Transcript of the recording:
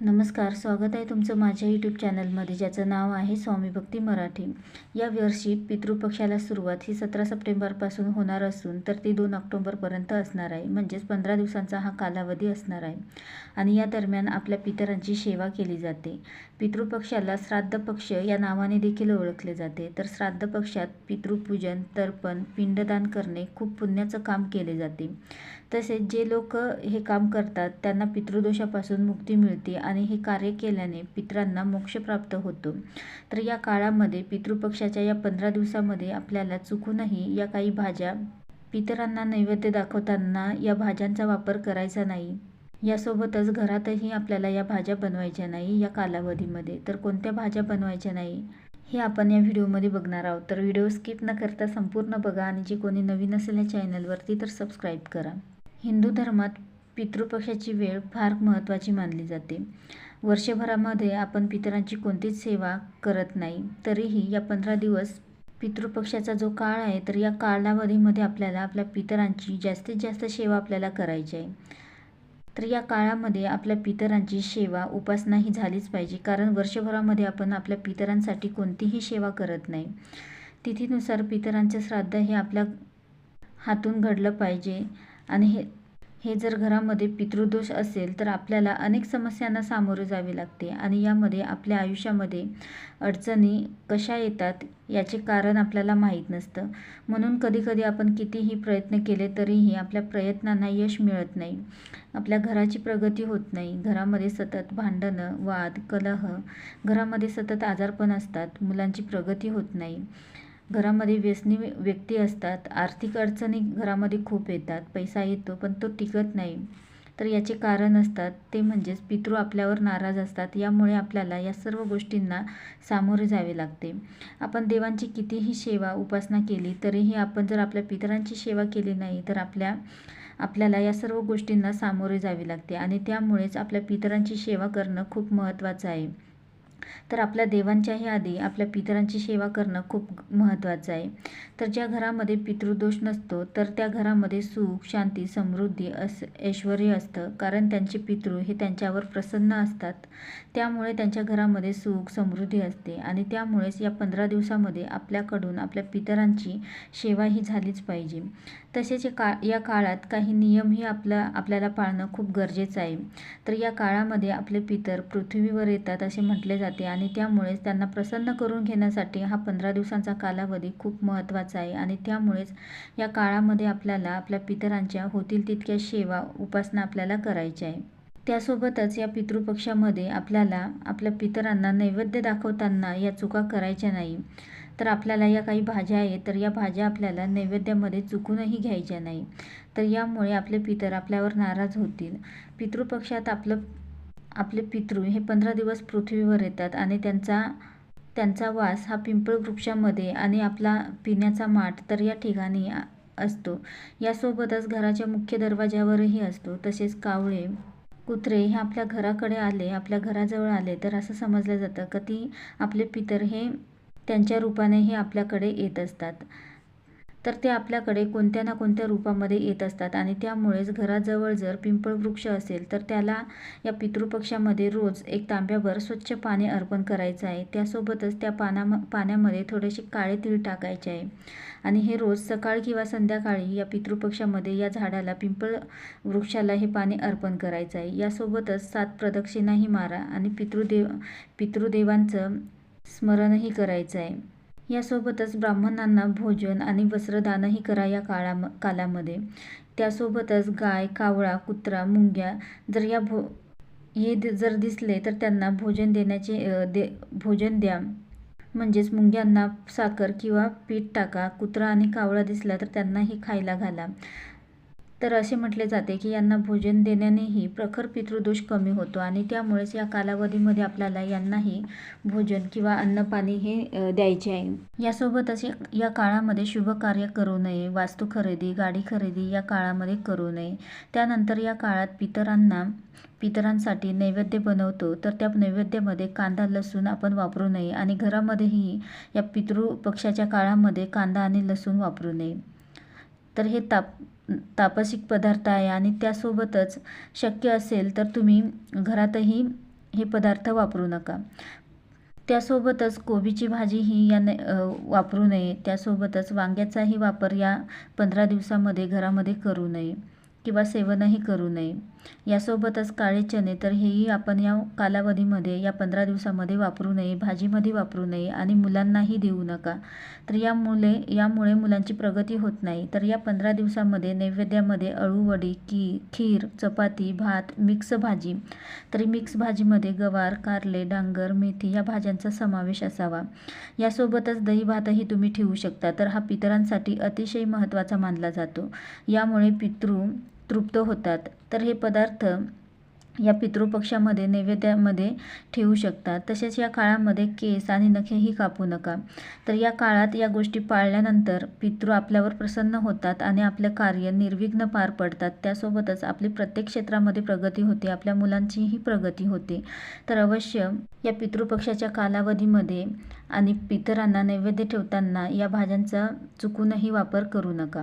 नमस्कार स्वागत आहे तुमचं माझ्या यूट्यूब चॅनलमध्ये ज्याचं नाव आहे स्वामी भक्ती मराठी. या वर्षी पितृपक्षाला सुरुवात ही सतरा सप्टेंबरपासून होणार असून तर ती दोन ऑक्टोबरपर्यंत असणार आहे. म्हणजेच पंधरा दिवसांचा हा कालावधी असणार आहे. आणि या दरम्यान आपल्या पितरांची सेवा केली जाते. पितृपक्षाला श्राद्ध पक्ष या नावाने देखील ओळखले जाते. तर श्राद्ध पक्षात पितृपूजन तर्पण पिंडदान करणे खूप पुण्याचं काम केले जाते. तसेच जे लोक हे काम करतात त्यांना पितृदोषापासून मुक्ती मिळते आणि हे कार्य केल्याने पितरांना मोक्ष प्राप्त होतो. तर या काळामध्ये पितृपक्षाच्या या पंधरा दिवसामध्ये आपल्याला चुकूनही या काही भाज्या पितरांना नैवेद्य दाखवताना या भाज्यांचा वापर करायचा नाही. यासोबतच घरातही आपल्याला या भाज्या बनवायच्या नाही या कालावधीमध्ये. तर कोणत्या भाज्या बनवायच्या नाही हे आपण या व्हिडिओमध्ये बघणार आहोत. तर व्हिडिओ स्किप न करता संपूर्ण बघा आणि जे कोणी नवीन असेल या चॅनलवरती तर सबस्क्राईब करा. हिंदू धर्मात पितृपक्षाची वेळ फार महत्त्वाची मानली जाते. वर्षभरामध्ये आपण पितरांची कोणतीच सेवा करत नाही तरीही या पंधरा दिवस पितृपक्षाचा जो काळ आहे तर या कालावधीमध्ये आपल्याला आपल्या पितरांची जास्तीत जास्त सेवा आपल्याला करायची आहे. तर या काळामध्ये आपल्या पितरांची सेवा उपासना ही झालीच पाहिजे कारण वर्षभरामध्ये आपण आपल्या पितरांसाठी कोणतीही सेवा करत नाही. तिथीनुसार पितरांचे श्राद्ध हे आपल्या हातून घडलं पाहिजे आणि हे हे जर घरामध्ये पितृदोष असेल तर आपल्याला अनेक समस्यांना सामोरे जावे लागते आणि यामध्ये आपल्या आयुष्यामध्ये अडचणी कशा येतात याचे कारण आपल्याला माहीत नसतं. म्हणून कधीकधी आपण कितीही प्रयत्न केले तरीही आपल्या प्रयत्नांना यश मिळत नाही. आपल्या घराची प्रगती होत नाही. घरामध्ये सतत भांडणं वाद कलह घरामध्ये सतत आजारपण असतात. मुलांची प्रगती होत नाही. घरामध्ये व्यसनी व्यक्ती असतात. आर्थिक अडचणी घरामध्ये खूप येतात. पैसा येतो पण तो टिकत नाही. तर याचे कारण असतात. ते म्हणजेच पितृ आपल्यावर नाराज असतात. यामुळे आपल्याला या सर्व गोष्टींना सामोरे जावे लागते. आपण देवांची कितीही सेवा उपासना केली तरीही आपण जर आपल्या पितरांची सेवा केली नाही तर आपल्या आपल्याला या सर्व गोष्टींना सामोरे जावे लागते. आणि त्यामुळेच आपल्या पितरांची सेवा करणं खूप महत्त्वाचं आहे. तर आपल्या देवांच्याही आधी आपल्या पितरांची सेवा करणं खूप महत्त्वाचं आहे. तर ज्या घरामध्ये पितृदोष नसतो तर त्या घरामध्ये सुख शांती समृद्धी अस ऐश्वर असतं. कारण त्यांचे पितृ हे त्यांच्यावर प्रसन्न असतात. त्यामुळे त्यांच्या घरामध्ये सुख समृद्धी असते. आणि त्यामुळेच या पंधरा दिवसामध्ये आपल्याकडून आपल्या पितरांची सेवा ही झालीच पाहिजे. तसेच का या काळात काही नियमही आपला आपल्याला पाळणं खूप गरजेचं आहे. तर या काळामध्ये आपले पितर पृथ्वीवर येतात असे म्हटले जाते. जाते आणि त्यामुळेच त्यांना प्रसन्न करून घेण्यासाठी हा पंधरा दिवसांचा कालावधी खूप महत्त्वाचा आहे. आणि त्यामुळेच या काळामध्ये आपल्याला आपल्या पितरांच्या होतील तितक्या सेवा उपासना आपल्याला करायच्या आहे. त्यासोबतच या पितृपक्षामध्ये आपल्याला आपल्या पितरांना नैवेद्य दाखवताना या चुका करायच्या नाही. तर आपल्याला या काही भाज्या आहेत तर या भाज्या आपल्याला नैवेद्यामध्ये चुकूनही घ्यायच्या नाही. तर यामुळे आपले पितर आपल्यावर नाराज होतील. पितृपक्षात आपलं आपले पितृ हे पंधरा दिवस पृथ्वीवर येतात आणि त्यांचा त्यांचा वास हा पिंपळ वृक्षामध्ये आणि आपला पिण्याचा माठ तर या ठिकाणी असतो. यासोबतच घराच्या मुख्य दरवाज्यावरही असतो. तसेच कावळे कुत्रे हे आपल्या घराकडे आले आपल्या घराजवळ आले तर असं समजलं जातं का ती आपले पितर हे त्यांच्या रूपाने हे आपल्याकडे येत असतात. तर ते आपल्याकडे कोणत्या ना कोणत्या रूपामध्ये येत असतात आणि त्यामुळेच घराजवळ जर पिंपळ वृक्ष असेल तर त्याला या पितृपक्षामध्ये रोज एक तांब्यावर स्वच्छ पाणी अर्पण करायचं आहे. त्यासोबतच त्या पाना पाण्यामध्ये थोडेसे काळे तीळ टाकायचे आहे. आणि हे रोज सकाळ किंवा संध्याकाळी या पितृपक्षामध्ये या झाडाला पिंपळ वृक्षाला हे पाणी अर्पण करायचं आहे. यासोबतच सात प्रदक्षिणाही मारा आणि पितृदेव पितृदेवांचं स्मरणही करायचं आहे. यासोबतच ब्राह्मणांना भोजन आणि वस्त्रदानही करा या काळा कालामध्ये. त्यासोबतच गाय कावळा कुत्रा मुंग्या जर या भो हे जर दिसले तर त्यांना भोजन देण्याचे दे भोजन द्या. म्हणजेच मुंग्यांना साखर किंवा पीठ टाका. कुत्रा आणि कावळा दिसला तर त्यांनाही खायला घाला. तर असे म्हटले जाते की यांना भोजन देण्यानेही प्रखर पितृदोष कमी होतो आणि त्यामुळेच या कालावधीमध्ये आपल्याला यांनाही भोजन किंवा अन्नपाणी हे द्यायचे आहे. यासोबतच या काळामध्ये शुभ कार्य करू नये वास्तू खरेदी गाडी खरेदी या काळामध्ये करू नये. त्यानंतर या काळात पितरांना पितरांसाठी नैवेद्य बनवतो तर त्या नैवेद्यामध्ये कांदा लसूण आपण वापरू नये आणि घरामध्येही या पितृपक्षाच्या काळामध्ये कांदा आणि लसूण वापरू नये. तर हे ताप तापसिक पदार्थ आहे आणि त्यासोबतच शक्य असेल तर तुम्ही घरातही हे पदार्थ वापरू नका. त्यासोबतच कोबीची भाजी ही या न वापरू नये. त्यासोबतच वांग्याचाही वापर या पंधरा दिवसामध्ये घरामध्ये करू नये किंवा सेवनही करू नये. यासोबतच काळे चणे तर हेही आपण या कालावधीमध्ये या पंधरा दिवसामध्ये वापरू नये भाजीमध्ये वापरू नये आणि मुलांनाही देऊ नका. तर यामुळे यामुळे मुलांची प्रगती होत नाही. तर या पंधरा दिवसामध्ये नैवेद्यामध्ये अळूवडी की खीर चपाती भात मिक्स भाजी तरी मिक्स भाजीमध्ये गवार कारले डांगर मेथी या भाज्यांचा समावेश असावा. यासोबतच दही भातही तुम्ही ठेवू शकता. तर हा पितरांसाठी अतिशय महत्त्वाचा मानला जातो. यामुळे पितृ तृप्त होतात. तर हे पदार्थ या पितृपक्षामध्ये नैवेद्यामध्ये ठेवू शकतात तसेच या काळामध्ये केस आणि नखेही कापू नका. तर या काळात या गोष्टी पाळल्यानंतर पितृ आपल्यावर प्रसन्न होतात आणि आपलं कार्य निर्विघ्न पार पडतात. त्यासोबतच आपली प्रत्येक क्षेत्रामध्ये प्रगती होते आपल्या मुलांचीही प्रगती होते. तर अवश्य या पितृपक्षाच्या कालावधीमध्ये आणि पितरांना नैवेद्य ठेवताना या भाज्यांचा चुकूनही वापर करू नका.